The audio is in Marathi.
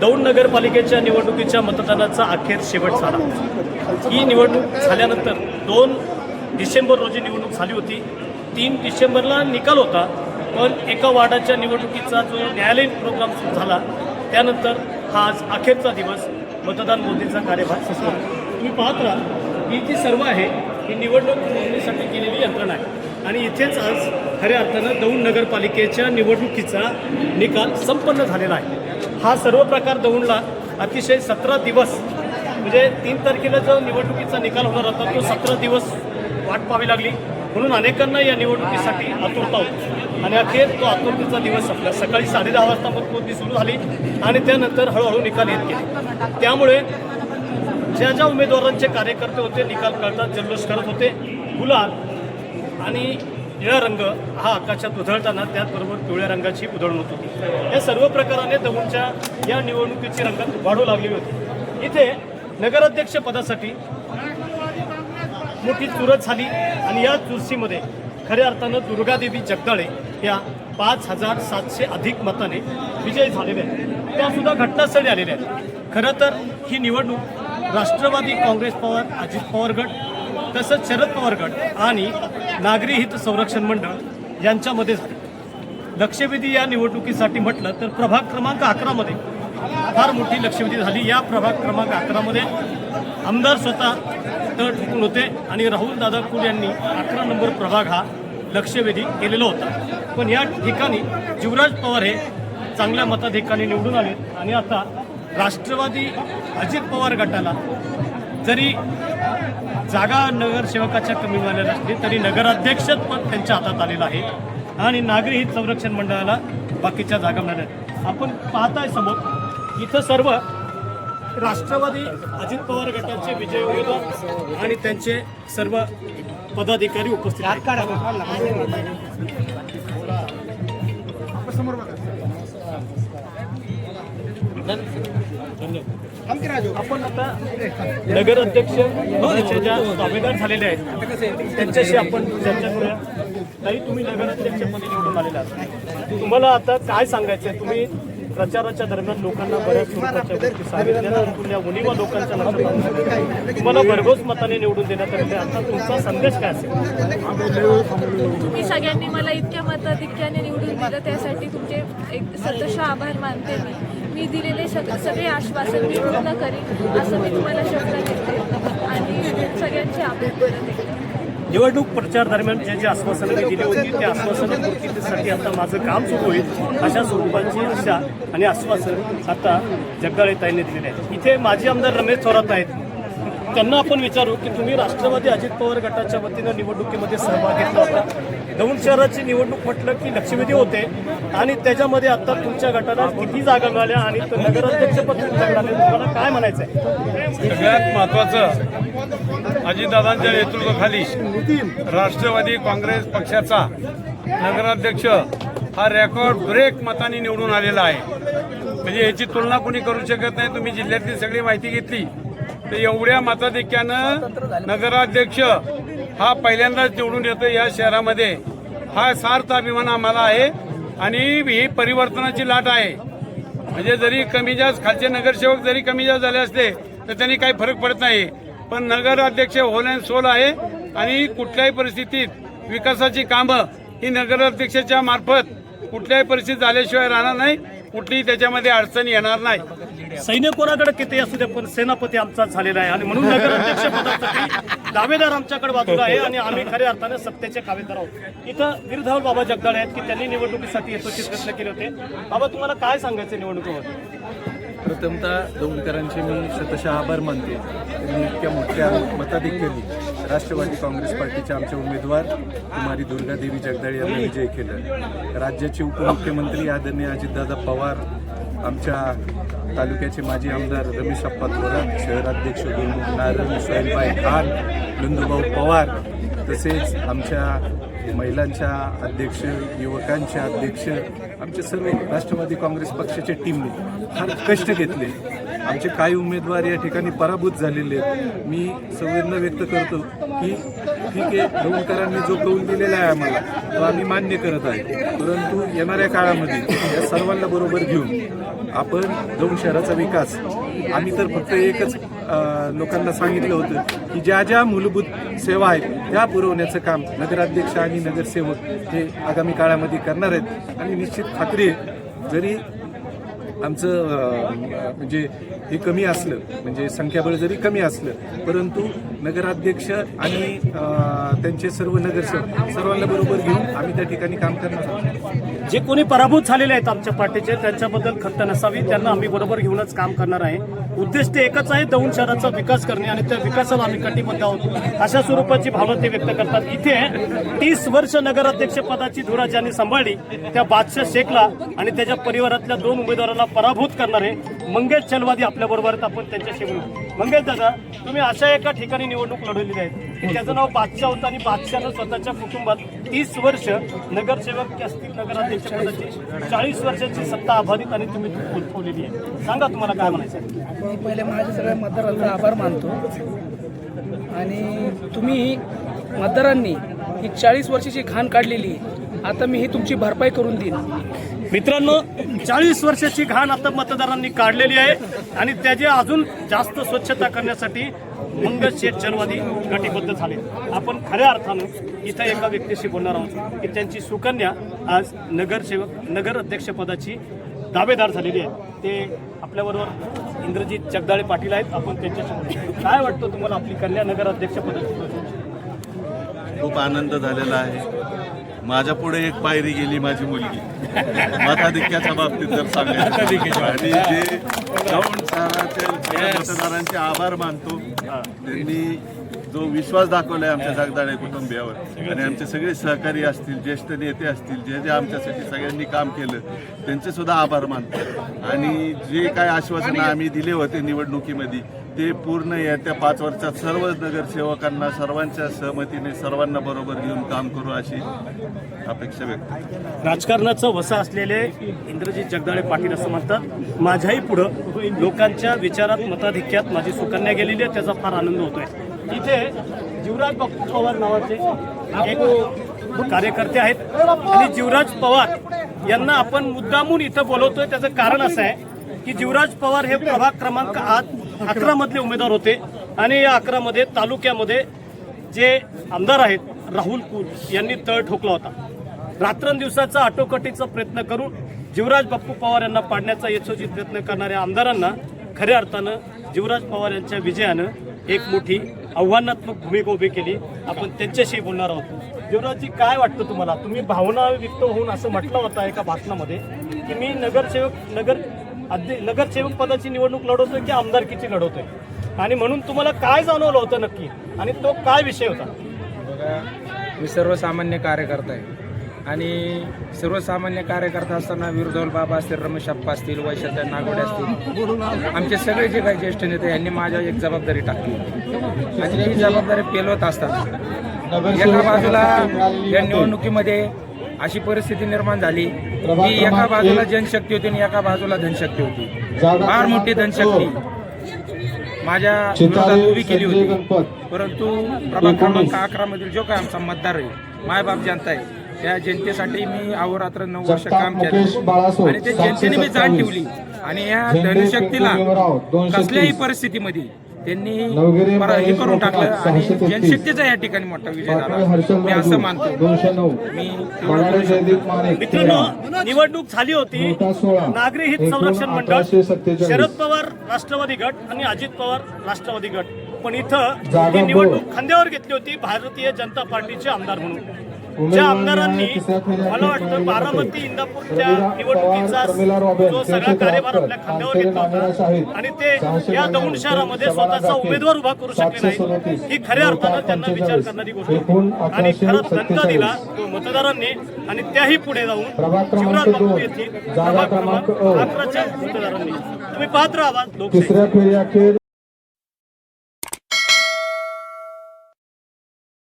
दौंड नगरपालिकेच्या निवडणुकीच्या मतदानाचा अखेर शेवट झाला. ही निवडणूक झाल्यानंतर दोन डिसेंबर रोजी निवडणूक झाली होती. तीन डिसेंबरला निकाल होता पण एका वार्डाच्या निवडणुकीचा जो न्यायालयीन प्रोग्राम सुरू झाला त्यानंतर हा आज अखेरचा दिवस मतदान मोदींचा कार्यभार सुरू तुम्ही पाहत राहा ही जी सर्व आहे ही निवडणूक नोंदणीसाठी केलेली यंत्रणा आहे. आणि इथेच आज खऱ्या अर्थानं दौंड नगरपालिकेच्या निवडणुकीचा निकाल संपन्न झालेला आहे. हा सर्व प्रकार दौंडला अतिशय सतरा दिवस म्हणजे तीन तारखेला जो निवडणुकीचा निकाल होणार होता तो सतरा दिवस वाट पाहावी लागली. म्हणून अनेकांना या निवडणुकीसाठी आतुरता होती. आणि अखेर तो आतुरतेचा दिवस संपला. सकाळी साडे दहा वाजता मतमोजणी सुरू झाली आणि त्यानंतर हळूहळू निकाल येत गेले. त्यामुळे ज्या ज्या उमेदवारांचे कार्यकर्ते होते निकाल करतात जल्लोष करत होते गुलाल आणि निळा रंग हा आकाशात उधळताना त्याचबरोबर पिवळ्या रंगाची उधळण होती. या सर्व प्रकाराने दगूंच्या या निवडणुकीची रंगत वाढू लागली होती. इथे नगराध्यक्ष पदासाठी मोठी चुरत झाली आणि या चुरशीमध्ये खऱ्या अर्थानं दुर्गादेवी जगदाळे या पाच हजार सातशे अधिक मताने विजयी झालेल्या आहेत. त्यासुद्धा घटनास्थळी आलेल्या आहेत. खरं तर ही निवडणूक राष्ट्रवादी काँग्रेस पवार अजित पवार गट तसंच शरद पवार गट आणि नागरी हित संरक्षण मंडळ यांच्यामध्ये झाले. लक्षवेधी या निवडणुकीसाठी म्हटलं तर प्रभाग क्रमांक अकरामध्ये फार मोठी लक्षवेधी झाली. या प्रभाग क्रमांक अकरामध्ये आमदार स्वतः तळ ठोकून होते आणि राहुल दादा कुल यांनी अकरा नंबर प्रभाग हा लक्षवेधी केलेला होता. पण या ठिकाणी शिवराज पवार हे चांगल्या मताधिकाने निवडून आले आणि आता राष्ट्रवादी अजित पवार गटाला जरी जागा नगरसेवकाच्या कमी मिळालेल्या असली तरी नगराध्यक्षच पद त्यांच्या हातात आलेलं आहे. आणि नागरी हित संरक्षण मंडळाला बाकीच्या जागा मिळाल्या आहेत. आपण पाहताय समोर इथं सर्व राष्ट्रवादी अजित पवार गटाचे विजय उमेदवार आणि त्यांचे सर्व पदाधिकारी उपस्थित आहेत. आपण आता नगराध्यक्ष पदाचे ज्या दावेदार झालेले आहेत त्यांच्याशी आपण चर्चा करूया. ताई तुम्ही नगराध्यक्षपदी निवडून आलेला आहात. तुम्हाला आता काय सांगायचं आहे तुम्ही प्रचाराच्या दरम्यान लोकांना बऱ्याच स्वरूपाच्या गोष्टी सांगितल्या. या उणीवा लोकांच्या लक्षात. तुम्हाला भरघोस मताने निवडून देण्यात आले आता तुमचा संदेश काय असेल? तुम्ही सगळ्यांनी मला इतक्या मताधिक्याने निवडून दिलं त्यासाठी तुमचे एक सतश आभार मानते मी. मी दिलेले सगळे आश्वासन मी पूर्ण करीन असं मी तुम्हाला शब्द देते. आणि सगळ्यांचे आभार मानत. निवडणूक प्रचार दरम्यान जे जे आश्वासनं मी दिली होती त्या आश्वासनं पूर्तीसाठी आता माझं काम सुरू होईल अशा स्वरूपाची आशा आणि आश्वासन आता जगदाळे ताईंनी दिलेले आहेत. इथे माजी आमदार रमेश थोरात आहेत. त्यांना आपण विचारू की तुम्ही राष्ट्रवादी अजित पवार गटाच्या वतीनं निवडणुकीमध्ये सहभाग घेतला होता. दौंड शहराची निवडणूक म्हटलं की लक्षवेधी होते आणि त्याच्यामध्ये आता तुमच्या गटाला किती जागा मिळाल्या आणि नगराध्यक्षपद तुम्हाला काय म्हणायचं आहे सगळ्यात महत्वाचं अजितदादांच्या नेतृत्वाखाली राष्ट्रवादी काँग्रेस पक्षाचा नगराध्यक्ष हा रेकॉर्ड ब्रेक मताने निवडून आलेला आहे. म्हणजे याची तुलना कोणी करू शकत नाही. तुम्ही जिल्ह्यातली सगळी माहिती घेतली. तर एवढ्या मताधिक्यानं नगराध्यक्ष हा पहिल्यांदाच निवडून येतो या शहरामध्ये. हा सार्थ अभिमान आम्हाला आहे आणि ही परिवर्तनाची लाट आहे. म्हणजे जरी कमी जास्त खालचे नगरसेवक जरी कमी जास्त झाले असले तर त्यांनी काही फरक पडत नाही. पण नगराध्यक्ष होल सोल आहे आणि कुठल्याही परिस्थितीत विकासाची कामं ही नगराध्यक्षाच्या मार्फत कुठल्याही परिस्थितीत झाल्याशिवाय राहणार नाही. कुठलीही त्याच्यामध्ये अडचण येणार नाही. सैन्य कोणाकडे किती असू दे पण सेनापती आमचाच झालेला आहे. आणि म्हणून नगराध्यक्ष पदासाठी दावेदार आमच्याकडे बाजूला आहे आणि आम्ही खऱ्या अर्थाने सत्तेचे कावेदार आहोत. इथं गिरधाव बाबा जगदाळे आहेत की त्यांनी निवडणुकीसाठी यशस्वी प्रयत्न केले होते. बाबा तुम्हाला काय सांगायचं निवडणुकीवर? प्रथमतः दौंडकरांचे मी शतशः आभार मानते. त्यांनी इतक्या मोठ्या मताधिक्याने राष्ट्रवादी काँग्रेस पार्टीच्या आमच्या उमेदवार कुमारी दुर्गादेवी जगदाळे यांना विजय केलं. राज्याचे उपमुख्यमंत्री आदरणीय अजितदादा पवार आमच्या तालुक्याचे माजी आमदार रमेश अप्पा थोरात शहराध्यक्ष गुलमुख नारायण सोहेलबाई खान नंदुभाऊ पवार तसेच आमच्या महिलांच्या अध्यक्ष युवकांचे अध्यक्ष आमचे सर्व राष्ट्रवादी काँग्रेस पक्षाच्या टीमने फार कष्ट घेतले. आमचे काही उमेदवार या ठिकाणी पराभूत झालेले आहेत. मी संवेदना व्यक्त करतो की ठीक आहे दौंडकरांनी जो कौल दिलेला आहे आम्हाला तो आम्ही मान्य करत आहे. परंतु येणाऱ्या काळामध्ये या सर्वांना बरोबर घेऊन आपण दौंड शहराचा विकास आम्ही तर फक्त एकच लोकांना सांगितलं होतं की ज्या ज्या मूलभूत सेवा आहेत त्या पुरवण्याचं काम नगराध्यक्ष आणि नगरसेवक हे आगामी काळामध्ये करणार आहेत. आणि निश्चित खात्री जरी आमचं म्हणजे हे कमी असलं म्हणजे संख्याबळ जरी कमी असलं परंतु नगराध्यक्ष आणि त्यांचे सर्व नगरसेवक सर्वांना बरोबर घेऊन आम्ही त्या ठिकाणी काम करणार आहोत. जे कोणी पराभूत झालेले आहेत आमच्या पार्टीचे त्यांच्याबद्दल खंत नसावी. त्यांना आम्ही बरोबर घेऊनच काम करणार आहे. उद्देश ते एकच आहे दौंड शहराचा विकास करणे आणि त्या विकासाला आम्ही कटिबद्ध आहोत. अशा स्वरूपाची भावना ते व्यक्त करतात. इथे तीस वर्ष नगराध्यक्ष पदाची धुरा ज्यांनी सांभाळली. त्या बादशाह शेखला आणि त्याच्या परिवारातल्या दोन उमेदवारांना पराभूत करणारे मंगेश चलवादी आपल्याबरोबर आहेत. आपण त्यांच्याशी बोलू. मंगेश दादा तुम्ही अशा एका ठिकाणी निवडणूक लढवलेली आहे. त्याचं नाव बादशाह होतं आणि बादशाहनं स्वतःच्या कुटुंबात तीस वर्ष नगरसेवक असतील नगराध्यक्ष पदाची चाळीस वर्षाची सत्ता आभारित आणि तुम्ही उद्भवलेली आहे. सांगा तुम्हाला काय म्हणायचं आहे? मी पहिले माझ्या सगळ्या मतदारांचा आभार मानतो. आणि तुम्ही मतदारांनी ही चाळीस वर्षाची घाण काढलेली. आता मी ही तुमची भरपाई करून देईन. मित्रांनो चाळीस वर्षाची घाण आता मतदारांनी काढलेली आहे. आणि त्याची अजून जास्त स्वच्छता करण्यासाठी मंगल शेठ चरवादी कटिबद्ध झाले. आपण खऱ्या अर्थानं इथं एका व्यक्तीशी बोलणार आहोत की त्यांची सुकन्या आज नगरसेवक नगर अध्यक्षपदाची दावेदार झालेली आहे. ते आपल्याबरोबर इंद्रजित जगदाळे पाटील आहेत. आपण त्यांच्याशी काय वाटतं तुम्हाला आपली कन्या नगर अध्यक्षपदाची? खूप आनंद झालेला आहे. माझ्या पुढे एक पायरी गेली माझी मुलगी. मताधिक्याच्या बाबतीत जर सांगायचं आणि जे मतदारांचे आभार मानतो त्यांनी जो विश्वास दाखवलाय आमच्या जगदाळे कुटुंबियावर आणि आमचे सगळे सहकारी असतील ज्येष्ठ नेते असतील जे जे आमच्यासाठी सगळ्यांनी काम केलं त्यांचे सुद्धा आभार मानतो. आणि जे काय आश्वासनं आम्ही दिले होते निवडणुकीमध्ये ते पूर्ण येत्या पाच वर्षात सर्व नगरसेवकांना सर्वांच्या सहमतीने सर्वांना बरोबर घेऊन काम करू अशी अपेक्षा व्यक्त राजकारणाचं वसा असलेले इंद्रजित जगदाळे पाटील असं म्हणतात. माझ्याही पुढं लोकांच्या विचारात मताधिक्यात माझी सुकन्या गेलेली आहे त्याचा फार आनंद होतोय. इथे जीवराज बाप्पू पवार नावाचे एक कार्यकर्ते आहेत. आणि जीवराज पवार यांना आपण मुद्दामून इथं बोलवतोय. त्याचं कारण असं आहे की जीवराज पवार हे प्रभाग क्रमांक आठ अकरा मधले उमेदवार होते. आणि या अकरा मध्ये तालुक्यामध्ये जे आमदार आहेत राहुल कुल यांनी तळ ठोकला होता. रात्रंदिवसाचा आटोकटीचा प्रयत्न करून जीवराज बाप्पू पवार यांना पाडण्याचा यशोचित प्रयत्न करणाऱ्या आमदारांना खऱ्या अर्थानं जीवराज पवार यांच्या विजयानं एक मोठी आव्हानात्मक भूमिका उभी केली. आपण त्यांच्याशी बोलणार आहोत. जीवराजजी काय वाटतं तुम्हाला? तुम्ही भावना व्यक्त होऊन असं म्हटलं होतं एका भाषणामध्ये की मी नगरसेवक नगर अध्य नगरसेवक पदाची निवडणूक लढवतोय की आमदारकीची लढवतोय? आणि म्हणून तुम्हाला काय जाणवलं होतं नक्की? आणि तो काय विषय होता? बघा मी सर्वसामान्य कार्यकर्ता आहे. आणि सर्वसामान्य कार्यकर्ता असताना विरोधोल बाबा असतील रमेश अप्पा असतील वैशाख नागोडे असतील आमचे सगळे जे काही ज्येष्ठ नेते यांनी माझ्यावर एक जबाबदारी टाकली. आणि ती जबाबदारी पेलवत असताना एका बाजूला या निवडणुकीमध्ये अशी परिस्थिती निर्माण झाली की एका बाजूला जनशक्ती होती आणि एका बाजूला धनशक्ती होती. फार मोठी धनशक्ती. माझ्या विरोधात उभी केली होती. परंतु प्रभाग क्रमांक अकरा मधील जो काय आमचा मतदार आहे मायबाप जनता आहे त्या जनतेसाठी मी अहोरात्र नऊ वर्ष काम केलं. आणि ते जनतेने मी जाण ठेवली. आणि या धनशक्तीला कसल्याही परिस्थितीमध्ये त्यांनी हे करून टाकलं. आणि जनशक्तीचा या ठिकाणी मोठा विजय झाला. मी असं मानतो. मी. मित्रांनो निवडणूक झाली होती. नागरी हित संरक्षण मंडळ शरद पवार राष्ट्रवादी गट आणि अजित पवार राष्ट्रवादी गट. पण इथं ही निवडणूक खांद्यावर घेतली होती भारतीय जनता पार्टीचे आमदार म्हणून. ज्या आमदारांनी मला वाटतं बारामती इंदापूरच्या निवडणुकीचा जो सगळा कार्यभार आपल्या खांद्यावर घेतला होता आणि ते या दौंड शहरामध्ये स्वतःचा उमेदवार उभा करू शकले नाही. ही खऱ्या अर्थानं त्यांना विचार करणारी गोष्ट. आणि खरा दणका दिला तो मतदारांनी आणि त्याही पुढे जाऊन शिवराज बापू येथील क्रमांक अकराच्या मतदारांनी. तुम्ही पाहत राहा लोकशाही. तिसऱ्या फेरी अखेर